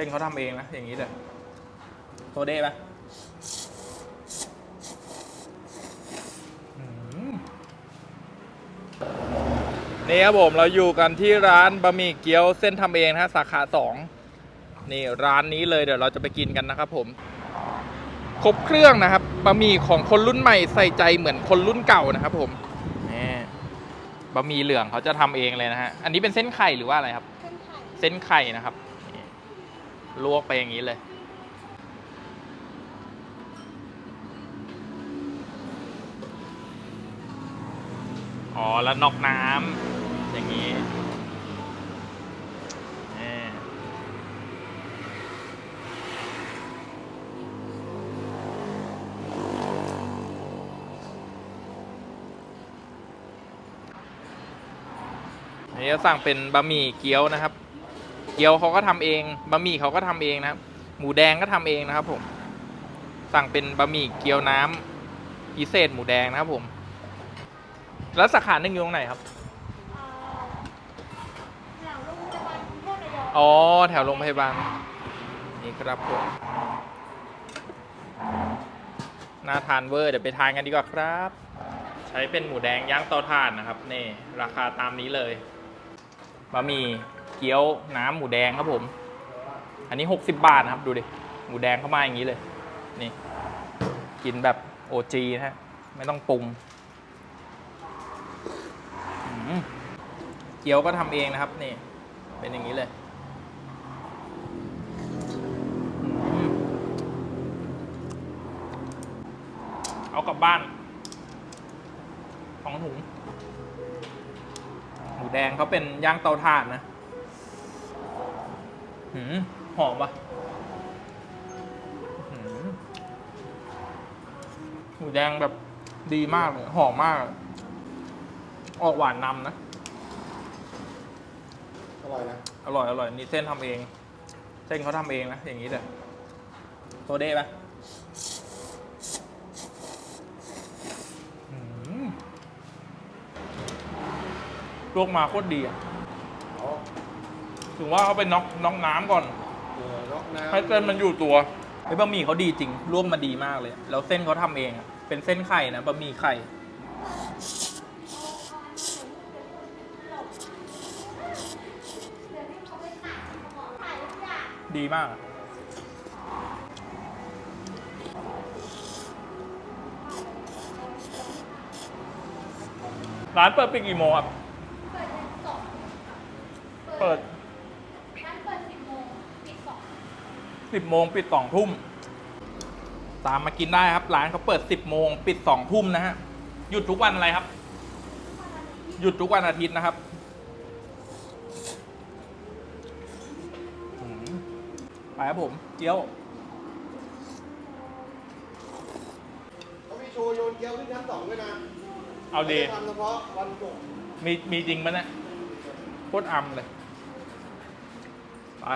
ส้นเขาทำเองนะ อย่างนี้เลยโซเด้ปะอืมนี่ครับผมเราอยู่กันที่ร้านบะหมี่เกี๊ยวเส้นทำเองนะฮะสาขาสองนี่ร้านนี้เลยเดี๋ยวเราจะไปกินกันนะครับผมครบเครื่องนะครับบะหมี่ของคนรุ่นใหม่ใส่ใจเหมือนคนรุ่นเก่านะครับ ผมนี่บะหมี่เหลืองเขาจะทำเองเลยนะฮะอันนี้เป็นเส้นไข่หรือว่าอะไรครับ เส้นไข่เส้นไข่นะครับนี่ ลวกไปอย่างนี้เลย อ๋อ แล้วนอกน้ำอย่างนี้นี่จะสั่งเป็นบะหมี่เกี๊ยวนะครับ กี๊ยวเขาก็ทำเองบะหมี่เขาก็ทำเองนะครับ หมูแดงก็ทำเองนะครับ ผม สั่งเป็นบะหมี่เกี๊ยวน้ำพิเศษหมูแดงนะครับผม แล้วสาขาหนึ่งอยู่ตรงไหนครับแถวโรงพยาบาลกรุงเทพระยองอ๋อแถวโรงพยาบาลนี่ครับผมน่าทานเวอร์เดี๋ยวไปทานกันดีกว่าครับ ใช้เป็นหมูแดงย่างเตาถ่านนะครับนี่ราคาตามนี้เลยบะหมี่ เกี๊ยวน้ำหมูแดงครับผม อันนี้ 60 บาทนะครับดูดิ หมูแดงเข้ามาอย่างนี้เลย นี่ กินแบบโอจีนะฮะ ไม่ต้องปรุง เกี๊ยวก็ทำเองนะครับ นี่ เป็นอย่างนี้เลยอเอากลับบ้านสองถุง หมูแดงเขาเป็นย่างเตาถ่านนะ หืมหอมปะหืมหมูแดงแบบดีมากเลย หอมมาก ออกหวานนำนะ อร่อยนะอร่อยอร่อยนี่เส้นทำเอง เส้นเขาทำเองนะ อย่างนี้เลยโซเด้ปะอืมลวกมาโคตรดีอะอ๋อ ถึงว่าเขาไปน็อกน็อกน้ำก่อน เออล็อกน้ำให้เส้นมันอยู่ตัว ไอ้บะหมี่เขาดีจริงร่วมมาดีมากเลย แล้วเส้นเขาทำเองอะเป็นเส้นไข่นะบะหมี่ไข่ ดีมากอะร้านเปิดปิดกี่โมงครับ 10โมงปิด2ทุ่มตามมากินได้ครับ ร้านเขาเปิด 10โมงปิด2ทุ่มนะฮะหยุดทุกวันอะไรครับ หยุดทุกวันอาทิตย์นะครับไปครับผมเจียวเขามีโชยนเกี๊ยวขึ้ชั้นสองด้วยนะเอาดีทำเฉพาะวันศุกร์มีมีจริงไหมเนี่ยโคตรอำเลยไป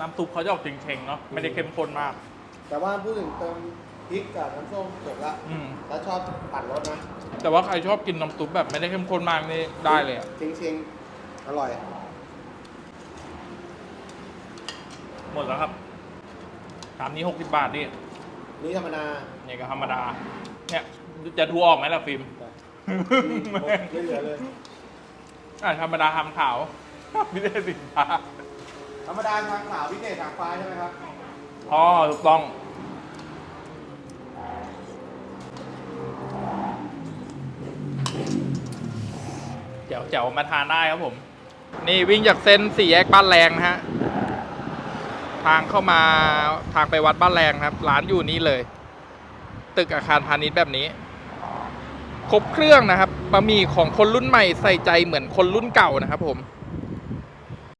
น้ำซุปเขาจะออกเชงๆเนาะไม่ได้เข้มข้นมาก แต่ว่าพูดถึงเติมพริกกับน้ำส้มจบละอืมแล้วชอบปั่นรสนะแต่ว่าใครชอบกินน้ำซุปแบบไม่ได้เข้มข้นมากนี่ได้เลยอะจริงๆ อร่อย หมดแล้วครับชามนี้หกสิบบาทนี่นี่ธรรมดาเนี่ยก็ธรรมดา เนี่ยจะดูออกไหมล่ะฟิล์ม ไม่เหลือเลย อะธรรมดาทำขาว ไม่ได้สินค้า ธรรมดาทางขาวพิเศษทางฟ้าใช่ไหมครับ อ๋อถูกต้อง เจ๋วเจ๋วมาทานได้ครับผม นี่วิ่งจากเส้นสี่แยกบ้านแรงนะฮะ ทางเข้ามาทางไปวัดบ้านแรงครับ ร้านอยู่นี่เลย ตึกอาคารพาณิชย์แบบนี้ ครบเครื่องนะครับบะหมี่ของคนรุ่นใหม่ใส่ใจเหมือนคนรุ่นเก่านะครับผม